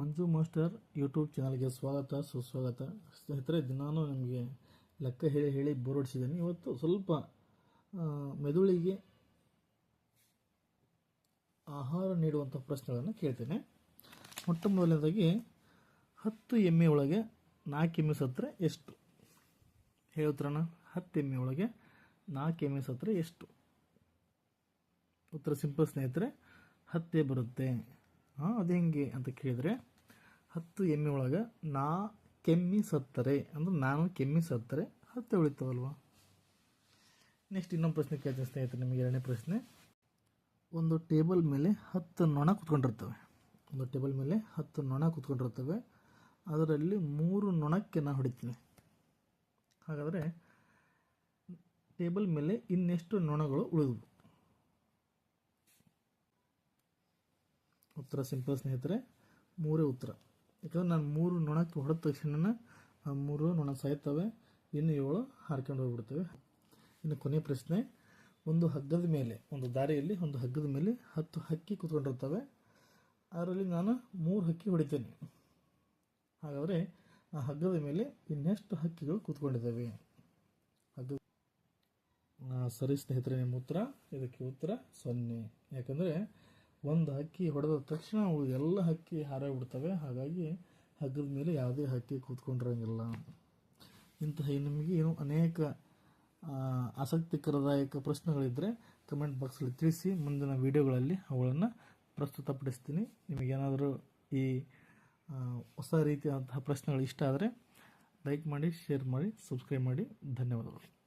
ಮಂಜು master YouTube ಚಾನಲ್ಗೆ ಸ್ವಾಗತ, ಸುಸ್ವಾಗತ. ಸ್ನೇಹಿತರೆ, ದಿನಾನು ನಿಮಗೆ ಲೆಕ್ಕ ಹೇಳಿ ಹೇಳಿ ಬೋರ್ ಹೊಡಿಸಿದ್ದೀನಿ. ಇವತ್ತು ಸ್ವಲ್ಪ ಮೆದುಳಿಗೆ ಆಹಾರ ನೀಡುವಂಥ ಪ್ರಶ್ನೆಗಳನ್ನು ಕೇಳ್ತೇನೆ. ಮೊಟ್ಟ ಮೊದಲನೇದಾಗಿ, ಹತ್ತು ಎಮ್ಮೆ ಒಳಗೆ ನಾಲ್ಕು ಎಮ್ಮೆ ಸತ್ರ ಎಷ್ಟು? ಹೇಳ್ತಾರಣ ಹತ್ತು ಎಮ್ಮೆ ಒಳಗೆ ನಾಲ್ಕು ಎಮ್ಮೆ ಸತ್ರ ಎಷ್ಟು? ಉತ್ತರ ಸಿಂಪಲ್ ಸ್ನೇಹಿತರೆ, ಹತ್ತೇ ಬರುತ್ತೆ. ಹಾಂ ಅದು ಹೆಂಗೆ ಅಂತ ಕೇಳಿದರೆ, ಹತ್ತು ಎಮ್ಮೆ ಒಳಗೆ ನಾ ಕೆಮ್ಮಿ ಸತ್ತರೆ, ಅಂದ್ರೆ ನಾನು ಕೆಮ್ಮಿ ಸತ್ತರೆ, ಹತ್ತು ಉಳಿತಾವಲ್ವ? ನೆಕ್ಸ್ಟ್ ಇನ್ನೊಂದು ಪ್ರಶ್ನೆ ಕೇಳ್ತೀನಿ ಸ್ನೇಹಿತರೆ, ನಿಮಗೆ ಎರಡನೇ ಪ್ರಶ್ನೆ. ಒಂದು ಟೇಬಲ್ ಮೇಲೆ ಹತ್ತು ನೊಣ ಕುತ್ಕೊಂಡಿರ್ತವೆ. ಒಂದು ಟೇಬಲ್ ಮೇಲೆ ಹತ್ತು ನೊಣ ಕುತ್ಕೊಂಡಿರ್ತವೆ. ಅದರಲ್ಲಿ ಮೂರು ನೊಣಕ್ಕೆ ನಾನು ಹೊಡಿತೀನಿ. ಹಾಗಾದರೆ, ಟೇಬಲ್ ಮೇಲೆ ಇನ್ನೆಷ್ಟು ನೊಣಗಳು ಉಳಿದವು? ಉತ್ತರ ಸಿಂಪಲ್ ಸ್ನೇಹಿತರೆ, ಮೂರೇ ಉತ್ತರ. ಯಾಕಂದ್ರೆ ನಾನು ಮೂರು ನೊಣಕ್ಕೆ ಹೊಡೆದ ತಕ್ಷಣ ಆ ಮೂರು ನೊಣ ಸಾಯ್ತವೆ, ಇನ್ನು ಏಳು ಹಾರ್ಕೊಂಡು ಹೋಗ್ಬಿಡ್ತವೆ. ಇನ್ನು ಕೊನೆಯ ಪ್ರಶ್ನೆ, ಒಂದು ಹಗ್ಗದ ಮೇಲೆ, ಒಂದು ದಾರಿಯಲ್ಲಿ ಒಂದು ಹಗ್ಗದ ಮೇಲೆ ಹತ್ತು ಹಕ್ಕಿ ಕೂತ್ಕೊಂಡಿರ್ತವೆ. ಅದರಲ್ಲಿ ನಾನು ಮೂರು ಹಕ್ಕಿ ಹೊಡಿತೇನೆ. ಹಾಗಾದರೆ ಆ ಹಗ್ಗದ ಮೇಲೆ ಇನ್ನೆಷ್ಟು ಹಕ್ಕಿಗಳು ಕೂತ್ಕೊಂಡಿದ್ದಾವೆ? ಹಗ್ಗ ಸರಿ ಸ್ನೇಹಿತರೆ, ನಿಮ್ಮ ಉತ್ತರ, ಇದಕ್ಕೆ ಉತ್ತರ ಸೊನ್ನೆ. ಯಾಕಂದರೆ ಒಂದು ಹಕ್ಕಿ ಹೊಡೆದ ತಕ್ಷಣ ಅವು ಎಲ್ಲ ಹಕ್ಕಿ ಹಾರಾಗ್ಬಿಡ್ತವೆ. ಹಾಗಾಗಿ ಹಗ್ಗದ ಮೇಲೆ ಯಾವುದೇ ಹಕ್ಕಿ ಕೂತ್ಕೊಂಡಿರಂಗಿಲ್ಲ. ಇಂತಹ ನಿಮಗೆ ಏನು ಅನೇಕ ಆಸಕ್ತಿಕರದಾಯಕ ಪ್ರಶ್ನೆಗಳಿದ್ದರೆ ಕಮೆಂಟ್ ಬಾಕ್ಸಲ್ಲಿ ತಿಳಿಸಿ, ಮುಂದಿನ ವಿಡಿಯೋಗಳಲ್ಲಿ ಅವುಗಳನ್ನು ಪ್ರಸ್ತುತಪಡಿಸ್ತೀನಿ. ನಿಮಗೇನಾದರೂ ಈ ಹೊಸ ರೀತಿಯಾದಂತಹ ಪ್ರಶ್ನೆಗಳು ಇಷ್ಟ ಆದರೆ ಲೈಕ್ ಮಾಡಿ ಶೇರ್ ಮಾಡಿ ಸಬ್ಸ್ಕ್ರೈಬ್ ಮಾಡಿ. ಧನ್ಯವಾದಗಳು.